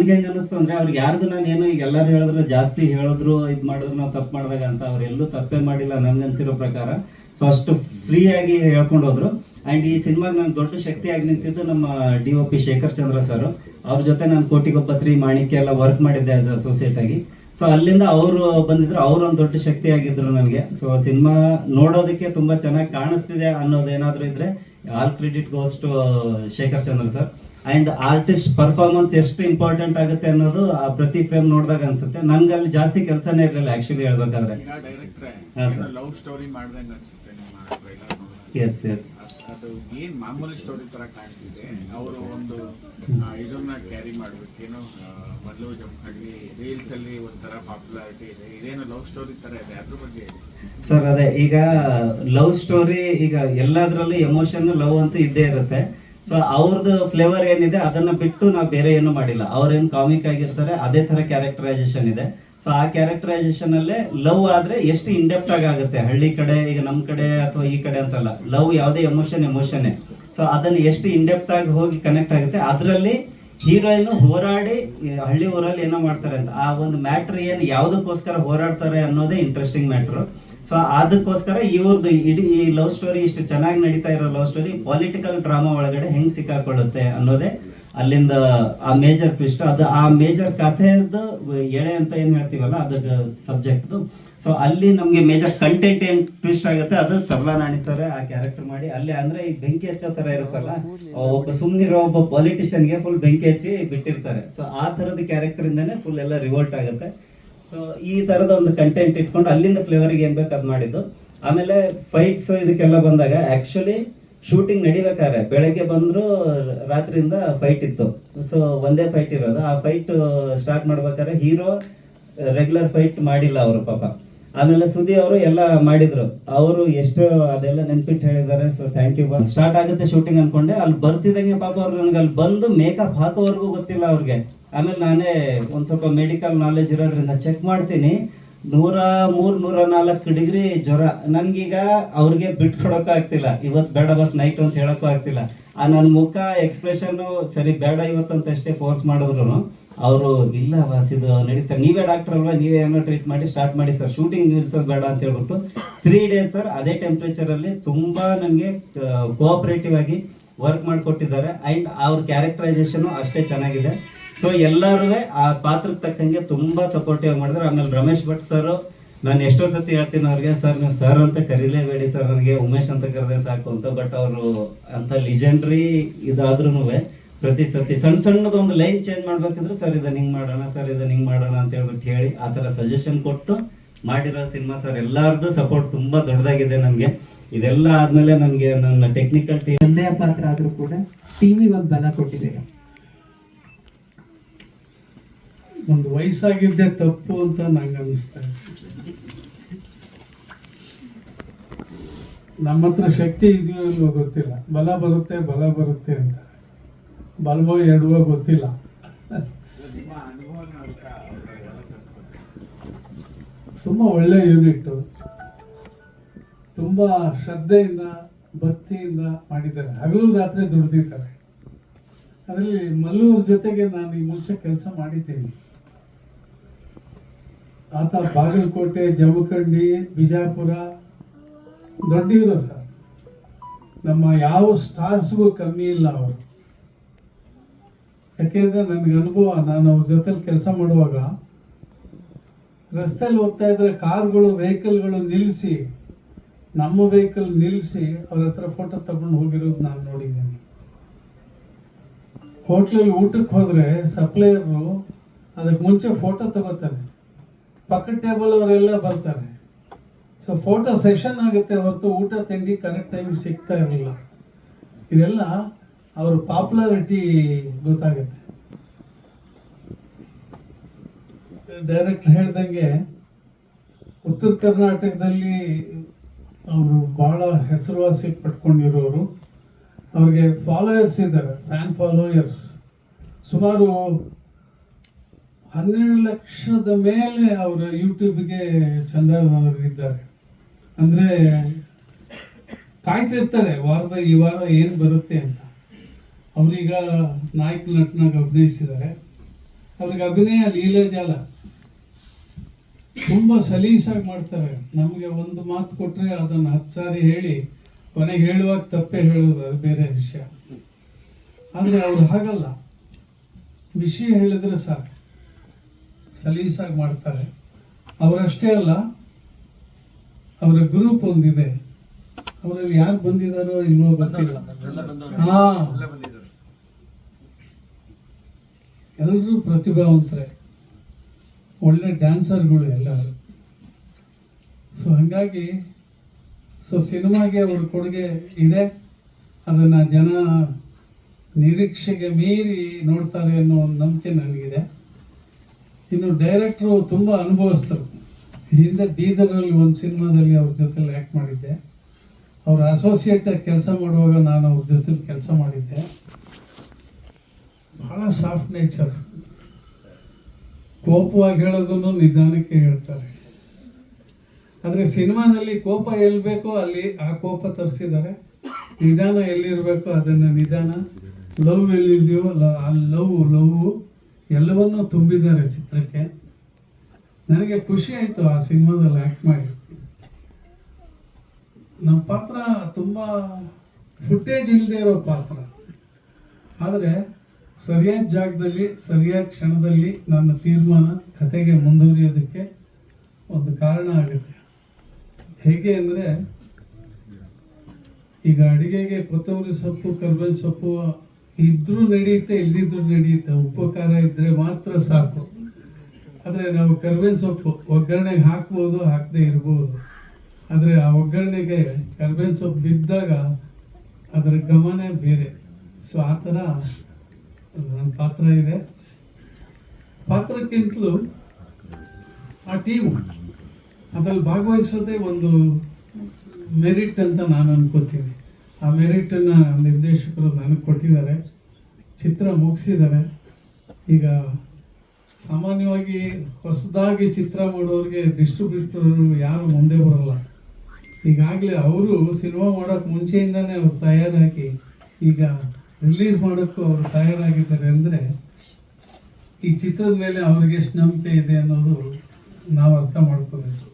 ನನಗೆ ಹೆಂಗ ಅನಿಸ್ತು ಅಂದ್ರೆ ಅವ್ರಿಗೆ ಯಾರಿಗೂ ನಾನು ಏನು ಈಗ ಎಲ್ಲರೂ ಹೇಳಿದ್ರು, ಜಾಸ್ತಿ ಹೇಳಿದ್ರು, ಇದು ಮಾಡಿದ್ರು, ನಾವು ತಪ್ಪು ಮಾಡಿದಾಗ ಅಂತ ಅವರೆಲ್ಲೂ ತಪ್ಪೇ ಮಾಡಿಲ್ಲ ನನ್ಗನ್ಸಿರೋ ಪ್ರಕಾರ. ಸೊ ಅಷ್ಟು ಫ್ರೀ ಆಗಿ ಹೇಳ್ಕೊಂಡು ಹೋದ್ರು. ಅಂಡ್ ಈ ಸಿನಿಮಾಗೆ ನಾನು ದೊಡ್ಡ ಶಕ್ತಿಯಾಗಿ ನಿಂತಿದ್ದು ನಮ್ಮ D O P Shekhar Chandra sir. ಅವ್ರ ಜೊತೆ ನಾನು ಕೋಟಿಗೊಬ್ಬತ್ರಿ ಮಾಣಿಕ್ಯ ಎಲ್ಲ ವರ್ಕ್ ಮಾಡಿದ್ದೆ ಆಸ್ ಅಸೋಸಿಯೇಟ್ ಆಗಿ. ಸೊ ಅಲ್ಲಿಂದ ಅವರು ಬಂದಿದ್ರು. ಅವ್ರು ಒಂದು ದೊಡ್ಡ ಶಕ್ತಿ ಆಗಿದ್ರು ನನಗೆ. ಸೊ ಸಿನಿಮಾ ನೋಡೋದಕ್ಕೆ ತುಂಬಾ ಚೆನ್ನಾಗಿ ಕಾಣಿಸ್ತಿದೆ ಅನ್ನೋದೇನಾದರೂ ಇದ್ರೆ all credit goes to Shekhar Chandra sir. And artist performance ಎಷ್ಟು ಇಂಪಾರ್ಟೆಂಟ್ ಆಗುತ್ತೆ ಅನ್ನೋದು ಆ ಪ್ರತಿ ಫ್ರೇಮ್ ನೋಡಿದಾಗ ಅನ್ಸುತ್ತೆ. ನನ್ಗೆ ಅಲ್ಲಿ ಜಾಸ್ತಿ ಕೆಲಸನೇ ಇರಲಿಲ್ಲ ಆ್ಯಕ್ಚುಲಿ ಹೇಳ್ಬೇಕಾದ್ರೆ. ಹಾ, sir. ಲವ್ ಸ್ಟೋರಿ ಮಾಡ್ದಂಗೆ ಅನ್ಸುತ್ತೆ ನಿಮ್ಮ ಎಸ್ ಎಸ್ ಅದು ಏನು ಮಾಮೂಲಿ ಸ್ಟೋರಿ ತರ ಕಾಣ್ತಿದೆ ಅವರು ಒಂದು ಇದನ್ನ ಕ್ಯಾರಿ ಮಾಡ್ಬೇಕೇನೋ ಮೊದಲು ಜಮಖಂಡಿ ರೀಲ್ಸ್ ಅಲ್ಲಿ ಒಂಥರ ಪಾಪ್ಯುಲಾರಿಟಿ ಇದೆ. ಇದೇನೋ ಲವ್ ಸ್ಟೋರಿ ತರ ಇದೆ ಅದ್ರ ಬಗ್ಗೆ ಸರ್ ಅದೇ ಈಗ ಲವ್ ಸ್ಟೋರಿ ಈಗ ಎಲ್ಲದರಲ್ಲೂ ಎಮೋಷನ್ ಲವ್ ಅಂತ ಇದ್ದೇ ಇರುತ್ತೆ. ಸೊ ಅವ್ರದ್ದು ಫ್ಲೇವರ್ ಏನಿದೆ, ಅದನ್ನ ಬಿಟ್ಟು ನಾವು ಬೇರೆ ಏನು ಮಾಡಿಲ್ಲ. ಅವ್ರೇನು ಕಾಮಿಕ್ ಆಗಿರ್ತಾರೆ, ಅದೇ ತರ ಕ್ಯಾರೆಕ್ಟರೈಸೇಷನ್ ಇದೆ. ಸೊ ಆ ಕ್ಯಾರೆಕ್ಟರೈಸೇಷನ್ ಅಲ್ಲೇ ಲವ್ ಆದ್ರೆ ಎಷ್ಟು ಇಂಡೆಪ್ಟ್ ಆಗಿ ಆಗುತ್ತೆ? ಹಳ್ಳಿ ಕಡೆ, ಈಗ ನಮ್ ಕಡೆ ಅಥವಾ ಈ ಕಡೆ ಅಂತಲ್ಲ. ಲವ್ ಯಾವುದೇ ಎಮೋಷನ್ ಎಮೋಷನ್ನೇ ಸೊ ಅದನ್ನ ಎಷ್ಟು ಇಂಡೆಪ್ಟ್ ಆಗಿ ಹೋಗಿ ಕನೆಕ್ಟ್ ಆಗುತ್ತೆ? ಅದರಲ್ಲಿ ಹೀರೋಯಿನ್ ಹೋರಾಡಿ ಹಳ್ಳಿ ಊರಲ್ಲಿ ಏನೋ ಮಾಡ್ತಾರೆ ಅಂತ. ಆ ಒಂದು ಮ್ಯಾಟ್ರ್ ಏನು ಯಾವುದಕ್ಕೋಸ್ಕರ ಹೋರಾಡ್ತಾರೆ ಅನ್ನೋದೇ ಇಂಟ್ರೆಸ್ಟಿಂಗ್ ಮ್ಯಾಟ್ರು ಸೊ ಅದಕ್ಕೋಸ್ಕರ ಇವ್ರದ್ದು ಇಡೀ ಈ ಲವ್ ಸ್ಟೋರಿ ಇಷ್ಟು ಚೆನ್ನಾಗಿ ನಡೀತಾ ಇರೋ ಲವ್ ಸ್ಟೋರಿ ಪೊಲಿಟಿಕಲ್ ಡ್ರಾಮಾ ಒಳಗಡೆ ಹೆಂಗ್ ಸಿಕ್ಕಾಕೊಳ್ಳುತ್ತೆ ಅನ್ನೋದೇ ಅಲ್ಲಿಂದ ಆ ಮೇಜರ್ ಫಿಸ್ಟ್ ಅದು ಆ ಮೇಜರ್ ಕಥೆದು ಎಳೆ ಅಂತ ಏನ್ ಹೇಳ್ತೀವಲ್ಲ ಅದ್ರ ಸಬ್ಜೆಕ್ಟ್ದು ಸೊ ಅಲ್ಲಿ ನಮ್ಗೆ ಮೇಜರ್ ಕಂಟೆಂಟ್ ಏನ್ ಟ್ವಿಸ್ಟ್ ಆಗುತ್ತೆ, ಅದು ತರ್ಲಾ ನಾಣಿಸ್ತಾರೆ ಆ ಕ್ಯಾರೆಕ್ಟರ್ ಮಾಡಿ. ಅಲ್ಲಿ ಅಂದ್ರೆ ಈ ಬೆಂಕಿ ಹಚ್ಚೋ ತರ ಇರುತ್ತಲ್ಲ ಒಬ್ಬ ಸುಮ್ನಿರೋ ಒಬ್ಬ politician ಗೆ ಫುಲ್ ಬೆಂಕಿ ಹಚ್ಚಿ ಬಿಟ್ಟಿರ್ತಾರೆ. ಸೊ ಆ ಕ್ಯಾರೆಕ್ಟರ್ ಇಂದಾನೆ ಫುಲ್ ಎಲ್ಲ ರಿವೋಲ್ಟ್ ಆಗುತ್ತೆ. ಸೊ ಈ ತರದ ಒಂದು ಕಂಟೆಂಟ್ ಇಟ್ಕೊಂಡು ಅಲ್ಲಿಂದ ಫ್ಲೇವರ್ಗೆ ಏನ್ ಬೇಕು ಅದ್ ಮಾಡಿದ್ದು. ಆಮೇಲೆ ಫೈಟ್ಸ್ ಇದಕ್ಕೆಲ್ಲ ಬಂದಾಗ ಆಕ್ಚುಲಿ ಶೂಟಿಂಗ್ ನಡಿಬೇಕಾದ್ರೆ. ಬೆಳಗ್ಗೆ ಬಂದ್ರು ರಾತ್ರಿಯಿಂದ ಫೈಟ್ ಇತ್ತು. ಸೊ ಒಂದೇ ಫೈಟ್ ಇರೋದು. ಆ ಫೈಟ್ ಸ್ಟಾರ್ಟ್ ಮಾಡ್ಬೇಕಾದ್ರೆ ಹೀರೋ ರೆಗ್ಯುಲರ್ ಫೈಟ್ ಮಾಡಿಲ್ಲ ಅವರು ಪಾಪ. ಆಮೇಲೆ ಸುದಿ ಅವರು ಎಲ್ಲ ಮಾಡಿದ್ರು. ಅವರು ಎಷ್ಟು ಅದೆಲ್ಲ ನೆನ್ಪಿಟ್ಟು ಹೇಳಿದ್ದಾರೆ. ಸೊ ಥ್ಯಾಂಕ್ ಯು ಸ್ಟಾರ್ಟ್ ಆಗುತ್ತೆ ಶೂಟಿಂಗ್ ಅನ್ಕೊಂಡೆ. ಅಲ್ಲಿ ಬರ್ತಿದಂಗೆ ಪಾಪ ಅವ್ರು ನನಗೆ ಅಲ್ಲಿ ಬಂದು ಮೇಕಪ್ ಹಾಕೋವರೆಗೂ ಗೊತ್ತಿಲ್ಲ ಅವ್ರಿಗೆ. ಆಮೇಲೆ ನಾನೇ ಒಂದು ಸ್ವಲ್ಪ ಮೆಡಿಕಲ್ ನಾಲೆಜ್ ಇರೋದ್ರಿಂದ ಚೆಕ್ ಮಾಡ್ತೀನಿ. ನೂರ ಮೂರು, ನೂರ ನಾಲ್ಕು ಡಿಗ್ರಿ ಜ್ವರ. ನನಗೀಗ ಅವ್ರಿಗೆ ಬಿಟ್ಕೊಡೋಕ್ಕೂ ಆಗ್ತಿಲ್ಲ. ಇವತ್ತು ಬೇಡ ಬಸ್ ನೈಟ್ ಅಂತ ಹೇಳೋಕ್ಕೂ ಆಗ್ತಿಲ್ಲ. ಆ ನನ್ನ ಮುಖ ಎಕ್ಸ್ಪ್ರೆಷನ್ನು ಸರಿ ಬೇಡ ಇವತ್ತಂತ ಅಷ್ಟೇ ಫೋರ್ಸ್ ಮಾಡಿದ್ರು ಅವರು, ಇಲ್ಲ ಬಾಸ್ ಇದು ನಡೀತಾರೆ ನೀವೇ ಡಾಕ್ಟರ್ ಅಲ್ವಾ? ನೀವೇ ಏನೋ ಟ್ರೀಟ್ ಮಾಡಿ ಸ್ಟಾರ್ಟ್ ಮಾಡಿ ಸರ್ ಶೂಟಿಂಗ್ ನಿಲ್ಸೋದು ಬೇಡ ಅಂತ ಹೇಳ್ಬಿಟ್ಟು ತ್ರೀ ಡೇಸ್ ಸರ್ ಅದೇ ಟೆಂಪ್ರೇಚರಲ್ಲಿ ತುಂಬಾ ನನಗೆ ಕೋಆಪ್ರೇಟಿವ್ ಆಗಿ ವರ್ಕ್ ಮಾಡಿಕೊಟ್ಟಿದ್ದಾರೆ. ಆ್ಯಂಡ್ ಅವ್ರ ಕ್ಯಾರೆಕ್ಟರೈಸೇಷನು ಅಷ್ಟೇ ಚೆನ್ನಾಗಿದೆ. ಸೊ ಎಲ್ಲರೂ ಆ ಪಾತ್ರಕ್ಕೆ ತಕ್ಕಂಗೆ ತುಂಬಾ ಸಪೋರ್ಟಿವ್ ಮಾಡಿದ್ರು. ಆಮೇಲೆ ರಮೇಶ್ ಭಟ್ ಸರ್, ನಾನು ಎಷ್ಟೋ ಸತಿ ಹೇಳ್ತೀನಿ ಅವ್ರಿಗೆ, ಸರ್, ನೀವು ಸರ್ ಅಂತ ಕರೀಲೇಬೇಡಿ ಸರ್ ನನಗೆ, ಉಮೇಶ್ ಅಂತ ಕರೆದ್ರೆ ಸಾಕು ಅಂತ. ಬಟ್ ಅವರು ಅಂತ ಲಿಜೆಂಡ್ರಿ ಇದಾದ್ರೂ ಪ್ರತಿ ಸತಿ ಸಣ್ಣ ಸಣ್ಣದ ಒಂದು ಲೈನ್ ಚೇಂಜ್ ಮಾಡ್ಬೇಕಿದ್ರು, ಸರ್ ಇದನ್ನ ಹಿಂಗ್ ಮಾಡೋಣ, ಸರ್ ಇದನ್ನ ಹಿಂಗ್ ಮಾಡೋಣ ಅಂತ ಹೇಳ್ಬಿಟ್ಟು ಹೇಳಿ, ಆ ಥರ ಸಜೆಷನ್ ಕೊಟ್ಟು ಮಾಡಿರೋ ಸಿನಿಮಾ ಸರ್ ಎಲ್ಲಾರ್ದು ಸಪೋರ್ಟ್ ತುಂಬಾ ದೊಡ್ಡದಾಗಿದೆ ನನಗೆ. ಇದೆಲ್ಲ ಆದ್ಮೇಲೆ ನನಗೆ ನನ್ನ ಟೆಕ್ನಿಕಲ್ ಟೀಮ್ ಒಂದೇ ಪಾತ್ರ ಆದ್ರೂ ಕೂಡ ಟೀಮಿಗೆ ಒಂದು ಬಲ ಕೊಟ್ಟಿದ್ದೀರಾ ಒಂದು ವಯಸ್ಸಾಗಿದ್ದೆ ತಪ್ಪು ಅಂತ ನಂಗೆ ಅನಿಸ್ತಾ ಇದೆ. ನಮ್ಮ ಹತ್ರ ಶಕ್ತಿ ಇದೆಯೋ ಇಲ್ವೋ ಗೊತ್ತಿಲ್ಲ. ಬಲ ಬರುತ್ತೆ ಬಲ ಬರುತ್ತೆ ಅಂತ. ಬಲವೋ ಎಡವೋ ಗೊತ್ತಿಲ್ಲ. ತುಂಬ ಒಳ್ಳೆ ಯೂನಿಟ್ಟು ತುಂಬ ಶ್ರದ್ಧೆಯಿಂದ, ಭಕ್ತಿಯಿಂದ ಮಾಡಿದ್ದಾರೆ. ಹಗಲು ರಾತ್ರಿ ದುಡ್ದಿದ್ದಾರೆ. ಅದರಲ್ಲಿ ಮಲ್ಲೂರ್ ಜೊತೆಗೆ ನಾನು ಈ ಮುಂಚೆ ಕೆಲಸ ಮಾಡಿದ್ದೀನಿ. ಆತ ಬಾಗಲಕೋಟೆ, ಜಮಖಂಡಿ, ಬಿಜಾಪುರ ದೊಡ್ಡ ಸರ್. ನಮ್ಮ ಯಾವ ಸ್ಟಾರ್ಸ್ಗೂ ಕಮ್ಮಿ ಇಲ್ಲ ಅವರು. ಯಾಕೆಂದ್ರೆ ನನಗೆ ಅನುಭವ, ನಾನು ಅವ್ರ ಜೊತೆಲಿ ಕೆಲಸ ಮಾಡುವಾಗ ರಸ್ತೆಯಲ್ಲಿ ಹೋಗ್ತಾ ಇದ್ರೆ ಕಾರ್ಗಳು, ವೆಹಿಕಲ್ಗಳು ನಿಲ್ಲಿಸಿ, ನಮ್ಮ ವೆಹಿಕಲ್ ನಿಲ್ಲಿಸಿ ಅವ್ರ ಹತ್ರ ಫೋಟೋ ತಗೊಂಡು ಹೋಗಿರೋದು ನಾನು ನೋಡಿದ್ದೀನಿ. ಹೋಟ್ಲಲ್ಲಿ ಊಟಕ್ಕೆ ಹೋದರೆ ಸಪ್ಲೈಯರು ಅದಕ್ಕೆ ಮುಂಚೆ ಫೋಟೋ ತಗೋತಾರೆ. ಪಕ್ಕದ ಟೇಬಲ್ ಅವರೆಲ್ಲ ಬರ್ತಾರೆ. ಸೊ ಫೋಟೋ ಸೆಷನ್ ಆಗುತ್ತೆ ಹೊರತು ಊಟ, ತಿಂಡಿ ಕರೆಕ್ಟ್ ಟೈಮ್ ಸಿಗ್ತಾ ಇರಲಿಲ್ಲ ಇದೆಲ್ಲ ಅವ್ರ ಪಾಪ್ಯುಲಾರಿಟಿ ಗೊತ್ತಾಗುತ್ತೆ. ಡೈರೆಕ್ಟರ್ ಹೇಳ್ದಂಗೆ ಉತ್ತರ ಕರ್ನಾಟಕದಲ್ಲಿ ಅವರು ಬಹಳ ಹೆಸರುವಾಸಿ ಪಡ್ಕೊಂಡಿರೋರು. ಅವ್ರಿಗೆ ಫಾಲೋಯರ್ಸ್ ಇದ್ದಾರೆ ಫ್ಯಾನ್ ಫಾಲೋಯರ್ಸ್ ಸುಮಾರು ಹನ್ನೆರಡು ಲಕ್ಷದ ಮೇಲೆ ಅವರ ಯೂಟ್ಯೂಬ್ಗೆ ಚಂದಾದಾರರಿದ್ದಾರೆ. ಅಂದರೆ ಕಾಯ್ತಿರ್ತಾರೆ ವಾರದ ಈ ವಾರ ಏನು ಬರುತ್ತೆ ಅಂತ. ಅವರೀಗ ನಾಯಕ ನಟನಾಗಿ ಅಭಿನಯಿಸಿದ್ದಾರೆ. ಅವ್ರಿಗೆ ಅಭಿನಯ ಲೀಲೆ ಜಾಲ. ತುಂಬ ಸಲೀಸಾಗಿ ಮಾಡ್ತಾರೆ. ನಮಗೆ ಒಂದು ಮಾತು ಕೊಟ್ಟರೆ ಅದನ್ನು ಹತ್ತು ಸಾರಿ ಹೇಳಿ, ಕೊನೆಗೆ ಹೇಳುವಾಗ ತಪ್ಪೇ ಹೇಳೋದು ಅದು ಬೇರೆ ವಿಷಯ. ಆದರೆ ಅವ್ರು ಹಾಗಲ್ಲ. ವಿಷಯ ಹೇಳಿದ್ರೆ ಸಾಕು. ಸಲೀಸಾಗಿ ಮಾಡ್ತಾರೆ. ಅವರಷ್ಟೇ ಅಲ್ಲ ಅವರ ಗ್ರೂಪ್ ಒಂದಿದೆ ಅವರಲ್ಲಿ ಯಾರು ಬಂದಿದ್ದಾರೋ ಇಲ್ವೋ ಗೊತ್ತಿಲ್ಲ. ಹಾ. ಎಲ್ಲರೂ ಪ್ರತಿಭಾವಂತರೆ. ಒಳ್ಳೆ ಡ್ಯಾನ್ಸರ್ಗಳು ಎಲ್ಲರೂ. ಸೊ ಹಾಗಾಗಿ ಸೊ ಸಿನಿಮಾಗೆ ಅವ್ರ ಕೊಡುಗೆ ಇದೆ. ಅದನ್ನು ಜನ ನಿರೀಕ್ಷೆಗೆ ಮೀರಿ ನೋಡ್ತಾರೆ ಅನ್ನೋ ಒಂದು ನಂಬಿಕೆ ನನಗಿದೆ. ಇನ್ನು ಡೈರೆಕ್ಟ್ರು ತುಂಬ ಅನುಭವಿಸ್ತರು ಹಿಂದೆ ಬೀದರಲ್ಲಿ ಒಂದು ಸಿನಿಮಾದಲ್ಲಿ ಅವ್ರ ಜೊತೆಲಿ ಆ್ಯಕ್ಟ್ ಮಾಡಿದ್ದೆ. ಅವ್ರ ಅಸೋಸಿಯೇಟ್ ಕೆಲಸ ಮಾಡುವಾಗ ನಾನು ಅವ್ರ ಜೊತೆಲಿ ಕೆಲಸ ಮಾಡಿದ್ದೆ. ಬಹಳ ಸಾಫ್ಟ್ ನೇಚರ್ ಕೋಪವಾಗಿ ಹೇಳೋದನ್ನು ನಿಧಾನಕ್ಕೆ ಹೇಳ್ತಾರೆ. ಆದರೆ ಸಿನಿಮಾದಲ್ಲಿ ಕೋಪ ಎಲ್ಲಿ ಬೇಕೋ ಅಲ್ಲಿ ಆ ಕೋಪ ತರಿಸಿದ್ದಾರೆ. ನಿಧಾನ ಎಲ್ಲಿರಬೇಕೋ ಅದನ್ನು ನಿಧಾನ. ಲವ್ ಎಲ್ಲಿದೆಯೋ ಆ ಲವ್ ಲವ್ ಎಲ್ಲವನ್ನೂ ತುಂಬಿದ್ದಾರೆ ಚಿತ್ರಕ್ಕೆ. ನನಗೆ ಖುಷಿ ಆಯಿತು ಆ ಸಿನಿಮಾದಲ್ಲಿ ಆ್ಯಕ್ಟ್ ಮಾಡಿ ನಮ್ಮ ಪಾತ್ರ ತುಂಬ ಫುಟೇಜ್ ಇಲ್ಲದೆ ಇರೋ ಪಾತ್ರ. ಆದರೆ ಸರಿಯಾದ ಜಾಗದಲ್ಲಿ, ಸರಿಯಾದ ಕ್ಷಣದಲ್ಲಿ ನನ್ನ ತೀರ್ಮಾನ ಕತೆಗೆ ಮುಂದುವರಿಯೋದಕ್ಕೆ ಒಂದು ಕಾರಣ ಆಗುತ್ತೆ. ಹೇಗೆ ಅಂದರೆ ಈಗ ಅಡುಗೆಗೆ ಕೊತ್ತಂಬರಿ ಸೊಪ್ಪು, ಕರ್ಬೇವಿನ ಸೊಪ್ಪು ಇದ್ರೂ ನಡೆಯುತ್ತೆ ಇಲ್ಲಿದ್ರೂ ನಡೆಯುತ್ತೆ ಉಪಕಾರ ಇದ್ರೆ ಮಾತ್ರ ಸಾಕು. ಆದರೆ ನಾವು ಕರ್ಬೇವಿನ ಸೊಪ್ಪು ಒಗ್ಗರಣೆಗೆ ಹಾಕ್ಬೋದು, ಹಾಕದೇ ಇರ್ಬೋದು. ಆದರೆ ಆ ಒಗ್ಗರಣೆಗೆ ಕರ್ಬೇವಿನ ಸೊಪ್ಪು ಬಿದ್ದಾಗ ಅದರ ಗಮನ ಬೇರೆ. ಸೊ ಆ ಥರ ನನ್ನ ಪಾತ್ರ ಇದೆ. ಪಾತ್ರಕ್ಕಿಂತಲೂ ಆ ಟೀಮ್ ಅದ್ರಲ್ಲಿ ಭಾಗವಹಿಸೋದೇ ಒಂದು ಮೆರಿಟ್ ಅಂತ ನಾನು ಅನ್ಕೋತೀನಿ. ಆ ಮೆರಿಟನ್ನು ನಿರ್ದೇಶಕರು ನನಗೆ ಕೊಟ್ಟಿದ್ದಾರೆ. ಚಿತ್ರ ಮುಗಿಸಿದ್ದಾರೆ. ಈಗ ಸಾಮಾನ್ಯವಾಗಿ ಹೊಸದಾಗಿ ಚಿತ್ರ ಮಾಡೋರಿಗೆ ಡಿಸ್ಟ್ರಿಬ್ಯೂಟರ್ ಯಾರು ಮುಂದೆ ಬರೋಲ್ಲ. ಈಗಾಗಲೇ ಅವರು ಸಿನಿಮಾ ಮಾಡೋಕ್ಕೆ ಮುಂಚೆಯಿಂದನೇ ಅವ್ರು ತಯಾರಾಗಿ ಈಗ ರಿಲೀಸ್ ಮಾಡೋಕ್ಕೂ ಅವರು ತಯಾರಾಗಿದ್ದಾರೆ ಅಂದರೆ ಈ ಚಿತ್ರದ ಮೇಲೆ ಅವ್ರಿಗೆ ಎಷ್ಟು ನಂಬಿಕೆ ಇದೆ ಅನ್ನೋದು ನಾವು ಅರ್ಥ ಮಾಡ್ಕೋಬೇಕು.